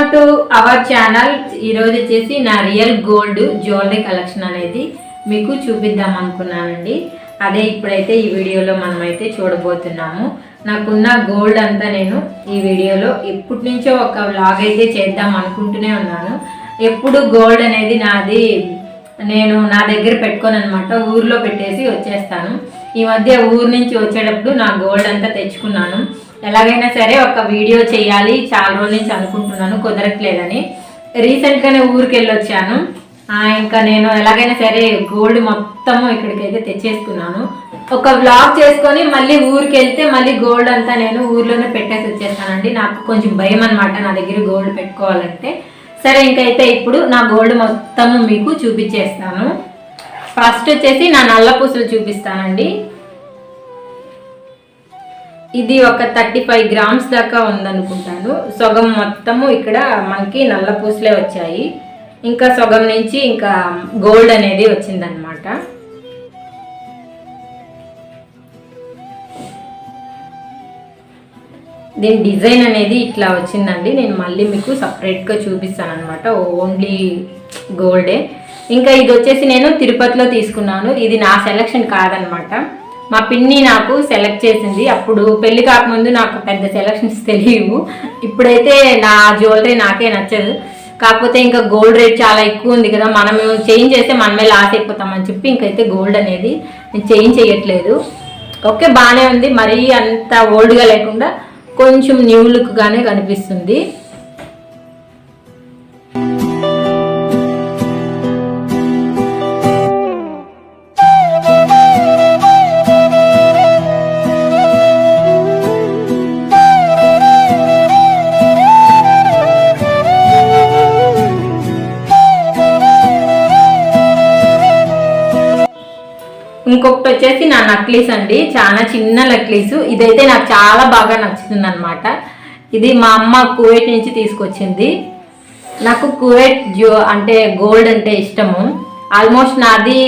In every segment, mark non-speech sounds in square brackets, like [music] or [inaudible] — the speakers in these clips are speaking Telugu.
వెల్కమ్ టు అవర్ ఛానల్ ఈరోజు వచ్చేసి నా రియల్ గోల్డ్ జ్యువెలరీ కలెక్షన్ అనేది మీకు చూపిద్దాం అనుకున్నానండి. అదే ఇప్పుడైతే ఈ వీడియోలో మనమైతే చూడబోతున్నాము. నాకున్న గోల్డ్ అంతా నేను ఈ వీడియోలో ఎప్పటి నుంచో ఒక వ్లాగ్ అయితే చేద్దాం అనుకుంటూనే ఉన్నాను. ఎప్పుడు గోల్డ్ అనేది నాది నేను నా దగ్గర పెట్టుకొని అనమాట ఊర్లో పెట్టేసి వచ్చేస్తాను. ఈ మధ్య ఊరు నుంచి వచ్చేటప్పుడు నా గోల్డ్ అంతా తెచ్చుకున్నాను. ఎలాగైనా సరే ఒక వీడియో చేయాలి. చాలా రోజుల నుంచి అనుకుంటున్నాను కుదరట్లేదని. రీసెంట్గానే ఊరికి వెళ్ళొచ్చాను ఇంకా నేను ఎలాగైనా సరే గోల్డ్ మొత్తము ఇక్కడికైతే తెచ్చేసుకున్నాను. ఒక వ్లాగ్ చేసుకొని మళ్ళీ ఊరికి వెళ్తే మళ్ళీ గోల్డ్ అంతా నేను ఊర్లోనే పెట్టేసి వచ్చేస్తానండి. నాకు కొంచెం భయం అనమాట నా దగ్గర గోల్డ్ పెట్టుకోవాలంటే. సరే ఇంకైతే ఇప్పుడు నా గోల్డ్ మొత్తము మీకు చూపించేస్తాను ఫస్ట్ వచ్చేసి నా నల్ల పూసలు చూపిస్తానండి. ఇది ఒక థర్టీ ఫైవ్ గ్రామ్స్ దాకా ఉందనుకుంటాను. సొగం మొత్తము ఇక్కడ మనకి నల్ల పూసలే వచ్చాయి. ఇంకా సొగం నుంచి ఇంకా గోల్డ్ అనేది వచ్చిందనమాట దీని డిజైన్ అనేది ఇట్లా వచ్చిందండి. నేను మళ్ళీ మీకు సపరేట్గా చూపిస్తాను అనమాట ఓన్లీ గోల్డే. ఇంకా ఇది వచ్చేసి నేను తిరుపతిలో తీసుకున్నాను. ఇది నా సెలక్షన్ కాదనమాట మా పిన్ని నాకు సెలెక్ట్ చేసింది. అప్పుడు పెళ్ళి కాకముందు నాకు పెద్ద సెలక్షన్స్ తెలియవు. ఇప్పుడైతే నా జ్యువెలరీ నాకే నచ్చదు. కాకపోతే ఇంకా గోల్డ్ రేట్ చాలా ఎక్కువ ఉంది కదా. మనం చేంజ్ చేస్తే మనమే లాస్ అయిపోతామని చెప్పి ఇంకైతే గోల్డ్ అనేది నేను చేంజ్ చేయట్లేదు. ఓకే బాగానే ఉంది. మరీ అంత ఓల్డ్గా లేకుండా కొంచెం న్యూ లుక్గానే కనిపిస్తుంది. ఇంకొకటి వచ్చేసి నా నక్లీస్ అండి. చాలా చిన్న నక్లీసు. ఇదైతే నాకు చాలా బాగా నచ్చుతుంది అనమాట ఇది మా అమ్మ కువైట్ నుంచి తీసుకొచ్చింది. నాకు కువైట్ జో అంటే గోల్డ్ అంటే ఇష్టము. ఆల్మోస్ట్ నాది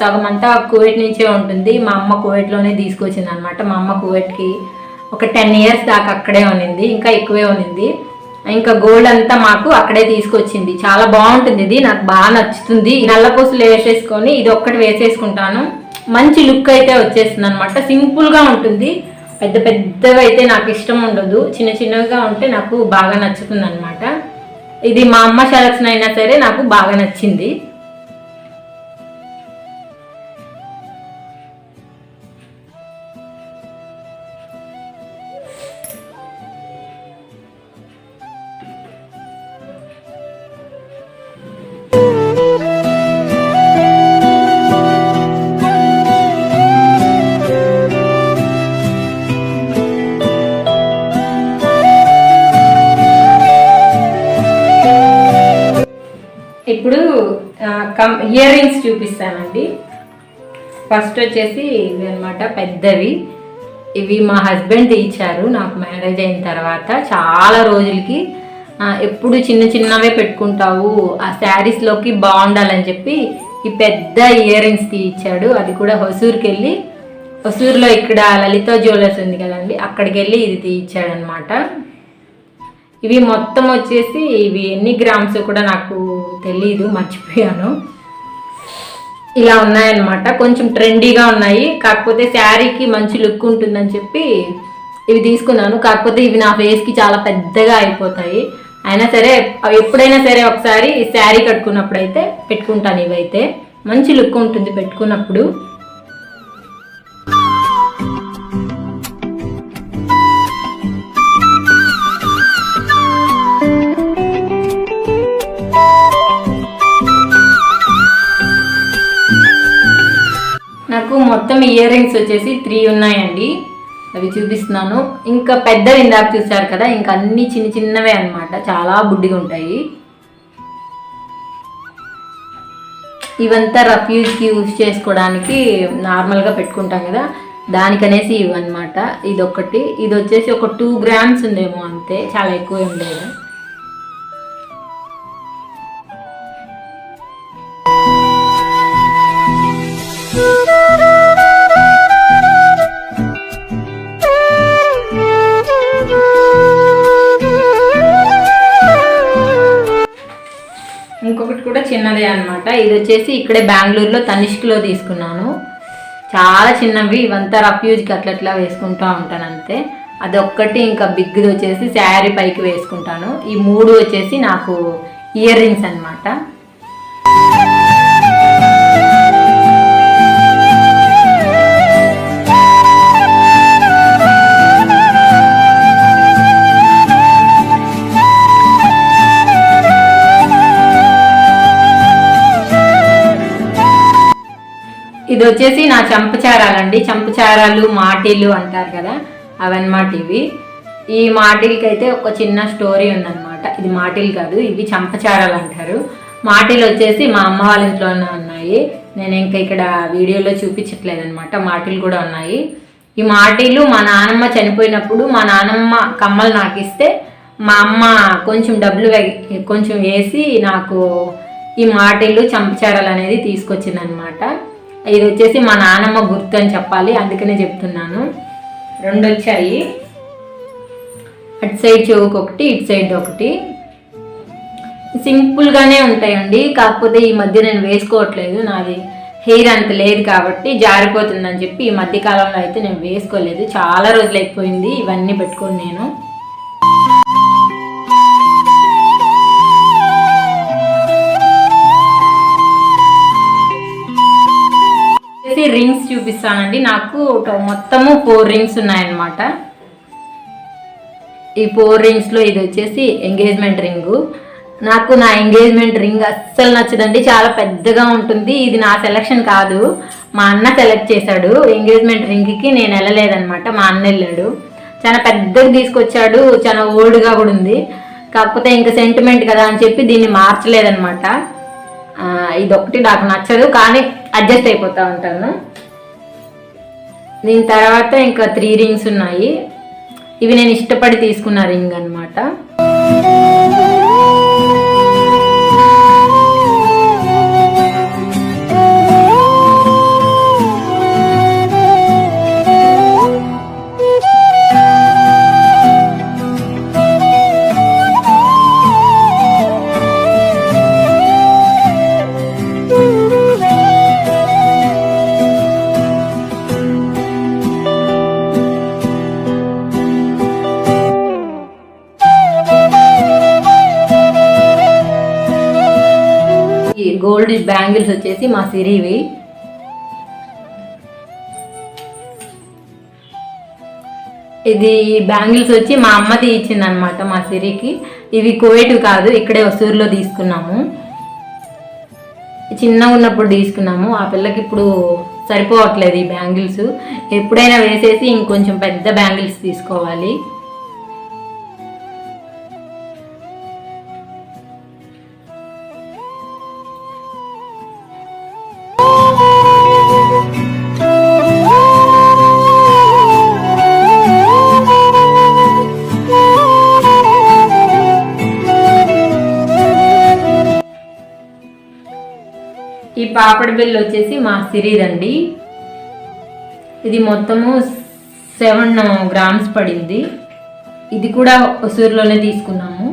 సగం అంతా కువైట్ నుంచే ఉంటుంది. మా అమ్మ కువైట్లోనే తీసుకొచ్చింది అనమాట మా అమ్మ కువైట్కి ఒక టెన్ ఇయర్స్ దాకా అక్కడే ఉన్నింది. ఇంకా ఎక్కువే ఉన్నింది. ఇంకా గోల్డ్ అంతా మాకు అక్కడే తీసుకొచ్చింది. చాలా బాగుంటుంది. ఇది నాకు బాగా నచ్చుతుంది. ఈ నల్ల వేసేసుకొని ఇది ఒక్కటి వేసేసుకుంటాను. మంచి లుక్ అయితే వచ్చేస్తుంది అనమాట సింపుల్గా ఉంటుంది. పెద్ద పెద్దవి అయితే నాకు ఇష్టం ఉండదు. చిన్న చిన్నవిగా ఉంటే నాకు బాగా నచ్చుతుంది అనమాట ఇది మా అమ్మ సెలక్షన్ అయినా సరే నాకు బాగా నచ్చింది. ఇప్పుడు కం ఇయర్ రింగ్స్ చూపిస్తానండి. ఫస్ట్ వచ్చేసి ఇవి అనమాట పెద్దవి. ఇవి మా హస్బెండ్ ఇచ్చారు నాకు మ్యారేజ్ అయిన తర్వాత. చాలా రోజులకి ఎప్పుడు చిన్న చిన్నవే పెట్టుకుంటావు. ఆ శారీస్లోకి బాగుండాలని చెప్పి ఈ పెద్ద ఇయర్ రింగ్స్ తీయించాడు అది కూడా హొసూరుకి వెళ్ళి హసూర్లో ఇక్కడ లలిత జ్యువెలర్స్ ఉంది కదండి అక్కడికి వెళ్ళి ఇది తీయించాడనమాట ఇవి మొత్తం వచ్చేసి ఇవి ఎన్ని గ్రామ్స్ కూడా నాకు తెలీదు మర్చిపోయాను. ఇలా ఉన్నాయన్నమాట. కొంచెం ట్రెండీగా ఉన్నాయి. కాకపోతే శారీకి మంచి లుక్ ఉంటుందని చెప్పి ఇవి తీసుకున్నాను. కాకపోతే ఇవి నా ఫేస్కి చాలా పెద్దగా అయిపోతాయి. అయినా సరే ఎప్పుడైనా సరే ఒకసారి శారీ కట్టుకున్నప్పుడు అయితే పెట్టుకుంటాను ఇవైతే. మంచి లుక్ ఉంటుంది పెట్టుకున్నప్పుడు. మొత్తం ఇయర్ రింగ్స్ వచ్చేసి త్రీ ఉన్నాయండి. అవి చూపిస్తున్నాను. ఇంకా పెద్దవి ఇందాక చూసారు కదా ఇంకా అన్ని చిన్న చిన్నవే అన్నమాట. చాలా బుడ్డిగా ఉంటాయి. ఇవంతా రఫ్యూజ్కి యూజ్ చేసుకోవడానికి నార్మల్గా పెట్టుకుంటాం కదా దానికనేసి ఇవన్నమాట. ఇది ఒకటి ఇది వచ్చేసి ఒక టూ గ్రామ్స్ ఉందేమో అంతే. చాలా ఎక్కువ ఉండేది చిన్నదే అన్నమాట. ఇది వచ్చేసి ఇక్కడే బెంగళూరులో తనిష్క్లో తీసుకున్నాను. చాలా చిన్నవి ఇవంతా రఫ్ యూజ్కి అట్లా వేసుకుంటూ ఉంటాను అంతే. అదొక్కటి ఇంకా బిగ్ది వచ్చేసి శారీ పైకి వేసుకుంటాను. ఈ మూడు వచ్చేసి నాకు ఇయర్ రింగ్స్ అనమాట ఇది వచ్చేసి నా చంపచారాలండి. చంపచారాలు మాటీలు అంటారు కదా అవన్నమాట ఇవి. ఈ మాటిల్కి అయితే ఒక చిన్న స్టోరీ ఉందన్నమాట. ఇది మాటిల్ కాదు ఇవి చంపచారాలు అంటారు. మాటిలు వచ్చేసి మా అమ్మ వాళ్ళ ఇంట్లోనే ఉన్నాయి. నేను ఇంకా ఇక్కడ వీడియోలో చూపించట్లేదు అనమాట మాటిలు కూడా ఉన్నాయి. ఈ మాటిలు మా నానమ్మ చనిపోయినప్పుడు మా నానమ్మ కమ్మలు నాకు ఇస్తే మా అమ్మ కొంచెం డబ్బులు కొంచెం వేసి నాకు ఈ మాటిలు చంపచారాలు అనేది తీసుకొచ్చిందనమాట ఇది వచ్చేసి మా నానమ్మ గుర్తు అని చెప్పాలి అందుకనే చెప్తున్నాను. రెండు వచ్చాయి. అటు సైడ్ చెవుకు ఒకటి ఇటు సైడ్ ఒకటి. సింపుల్గానే ఉంటాయండి కాకపోతే ఈ మధ్య నేను వేసుకోవట్లేదు నాది హెయిర్ అంత లేదు కాబట్టి జారిపోతుందని చెప్పి ఈ మధ్య కాలంలో అయితే నేను వేసుకోలేదు. చాలా రోజులు అయిపోయింది ఇవన్నీ పెట్టుకొని నేను. రింగ్స్ చూపిస్తానండి. నాకు ఒక మొత్తము ఫోర్ రింగ్స్ ఉన్నాయన్నమాట. ఈ ఫోర్ రింగ్స్లో ఇది వచ్చేసి ఎంగేజ్మెంట్ రింగు నాకు నా ఎంగేజ్మెంట్ రింగ్ అస్సలు నచ్చదండి. చాలా పెద్దగా ఉంటుంది. ఇది నా సెలక్షన్ కాదు. మా అన్న సెలెక్ట్ చేశాడు. ఎంగేజ్మెంట్ రింగ్కి నేను వెళ్ళలేదన్నమాట. మా అన్న వెళ్ళాడు. చాలా పెద్దగా తీసుకొచ్చాడు. చాలా ఓల్డ్గా కూడా ఉంది. కాకపోతే ఇంకా సెంటిమెంట్ కదా అని చెప్పి దీన్ని మార్చలేదన్నమాట. ఇదొకటి నాకు నచ్చదు కానీ అడ్జస్ట్ అయిపోతూ ఉంటాను. దీని తర్వాత ఇంకా త్రీ రింగ్స్ ఉన్నాయి. ఇవి నేను ఇష్టపడి తీసుకున్న రింగ్ అనమాట బ్యాంగిల్స్ వచ్చేసి మా సిరివి. ఇది బ్యాంగిల్స్ వచ్చి మా అమ్మది ఇచ్చిందనమాట మా సిరికి. ఇవి కోయటు కాదు ఇక్కడే వసూరులో తీసుకున్నాము. చిన్నగా ఉన్నప్పుడు తీసుకున్నాము. ఆ పిల్లకి ఇప్పుడు సరిపోవట్లేదు ఈ బ్యాంగిల్స్. ఎప్పుడైనా వేసేసి ఇంకొంచెం పెద్ద బ్యాంగిల్స్ తీసుకోవాలి. పాపడి బిల్ వచ్చేసి మా సిరీదండి ఇది మొత్తము సెవెన్ గ్రామ్స్ పడింది. ఇది కూడా ఒసూరులోనే తీసుకున్నాము.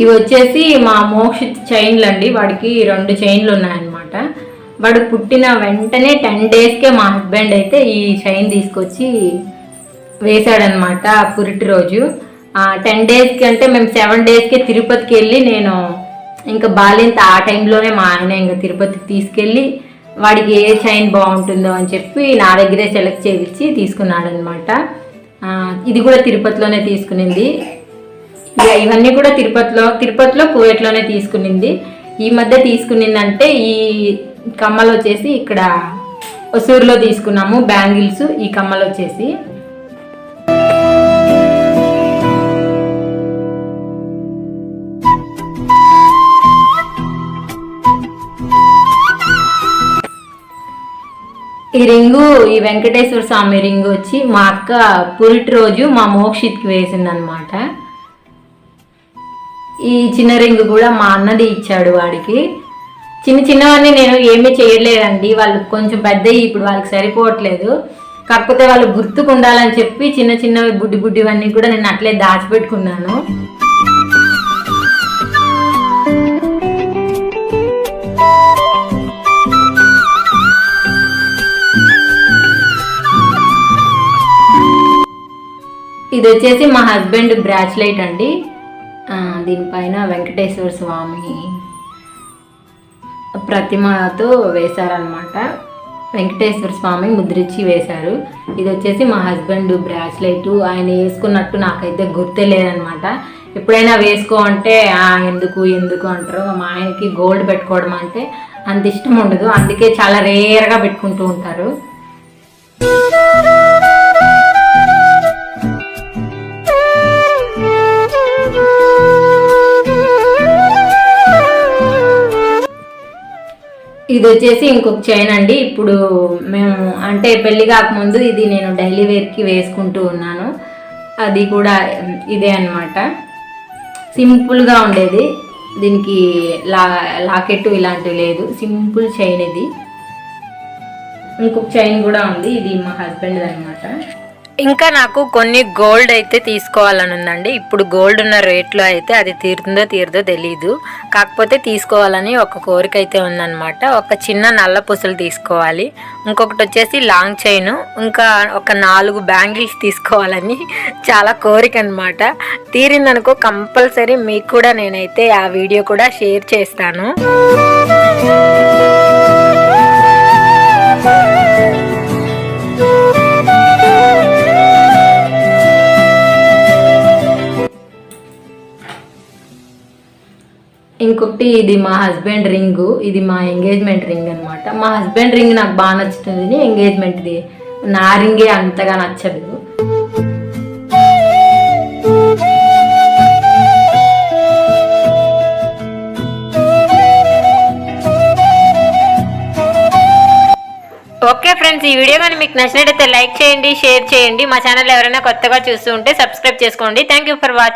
ఇవి వచ్చేసి మా మోక్షిత్ చైన్లు అండి. వాడికి రెండు చైన్లు ఉన్నాయన్నమాట. వాడు పుట్టిన వెంటనే టెన్ డేస్కే మా హస్బెండ్ అయితే ఈ చైన్ తీసుకొచ్చి వేశాడనమాట పురిటి రోజు. టెన్ డేస్కి అంటే మేము సెవెన్ డేస్కి తిరుపతికి వెళ్ళి నేను ఇంకా బాలింత ఆ టైంలోనే మా ఆయన ఇంకా తిరుపతికి తీసుకెళ్ళి వాడికి ఏ చైన్ బాగుంటుందో అని చెప్పి నా దగ్గరే సెలెక్ట్ చేయించి తీసుకున్నాడనమాట ఇది కూడా తిరుపతిలోనే తీసుకునింది. ఇక ఇవన్నీ కూడా తిరుపతిలో తిరుపతిలో కువైట్లోనే తీసుకునింది. ఈ మధ్య తీసుకునిందంటే ఈ కమ్మలు వచ్చేసి ఇక్కడ ఒసూరులో తీసుకున్నాము బ్యాంగిల్స్ ఈ కమ్మలు వచ్చేసి. ఈ రింగు ఈ వెంకటేశ్వర స్వామి రింగు వచ్చి మా అక్క పురిటి రోజు మా మోక్షిత్కి వేసిందనమాట. ఈ చిన్న రింగు కూడా మా అన్నది ఇచ్చాడు వాడికి. చిన్న చిన్నవన్నీ నేను ఏమీ చేయలేదండి వాళ్ళు కొంచెం పెద్దవి ఇప్పుడు వాళ్ళకి సరిపోవట్లేదు. కాకపోతే వాళ్ళు గుర్తుకుండాలని చెప్పి చిన్న చిన్నవి బుడ్డి బుడ్డివన్నీ కూడా నేను అట్లే దాచిపెట్టుకున్నాను. ఇది వచ్చేసి మా హస్బెండ్ బ్రాచ్లైట్ అండి. దీనిపైన వెంకటేశ్వర స్వామి ప్రతిమతో వేశారనమాట వెంకటేశ్వర స్వామి ముద్రించి వేశారు. ఇది వచ్చేసి మా హస్బెండ్ బ్రాస్లెట్ ఆయన వేసుకున్నట్టు నాకైతే గుర్తే లేదనమాట ఎప్పుడైనా వేసుకో అంటే ఎందుకు ఎందుకు అంటారు. మా ఆయనకి గోల్డ్ పెట్టుకోవడం అంటే అంత ఇష్టం ఉండదు. అందుకే చాలా రేర్గా పెట్టుకుంటూ ఉంటారు. ఇది వచ్చేసి ఇంకొక చైన్ అండి. ఇప్పుడు మేము అంటే పెళ్ళి కాకముందు ఇది నేను డైలీ వేర్కి వేసుకుంటూ ఉన్నాను. అది కూడా ఇదే అన్నమాట. సింపుల్గా ఉండేది. దీనికి లా లాకెట్ ఇలాంటివి లేదు. సింపుల్ చైన్ ఇది. ఇంకొక చైన్ కూడా ఉంది. ఇది మా హస్బెండ్ అనమాట ఇంకా నాకు కొన్ని గోల్డ్ అయితే తీసుకోవాలని ఉందండి ఇప్పుడు గోల్డ్ ఉన్న రేట్లో అయితే అది తీరుతుందో తీరుదో తెలీదు. కాకపోతే తీసుకోవాలని ఒక కోరిక అయితే ఉందన్నమాట. ఒక చిన్న నల్ల పూసలు తీసుకోవాలి. ఇంకొకటి వచ్చేసి లాంగ్ చైన్. ఇంకా ఒక నాలుగు బ్యాంగిల్స్ తీసుకోవాలని [laughs] చాలా కోరిక అనమాట తీరిందనుకో కంపల్సరీ మీకు కూడా నేనైతే ఆ వీడియో కూడా షేర్ చేస్తాను. ఇంకొకటి ఇది మా హస్బెండ్ రింగ్ ఇది మా ఎంగేజ్మెంట్ రింగ్ అన్నమాట. మా హస్బెండ్ రింగ్ నాకు బాగా నచ్చుతుంది ఎంగేజ్మెంట్ది నా రింగే అంతగా నచ్చదు. ఓకే ఫ్రెండ్స్ ఈ వీడియో కానీ మీకు నచ్చినట్టయితే లైక్ చేయండి షేర్ చేయండి. మా ఛానల్ ఎవరైనా కొత్తగా చూస్తూ ఉంటే సబ్స్క్రైబ్ చేసుకోండి. Thank you for watching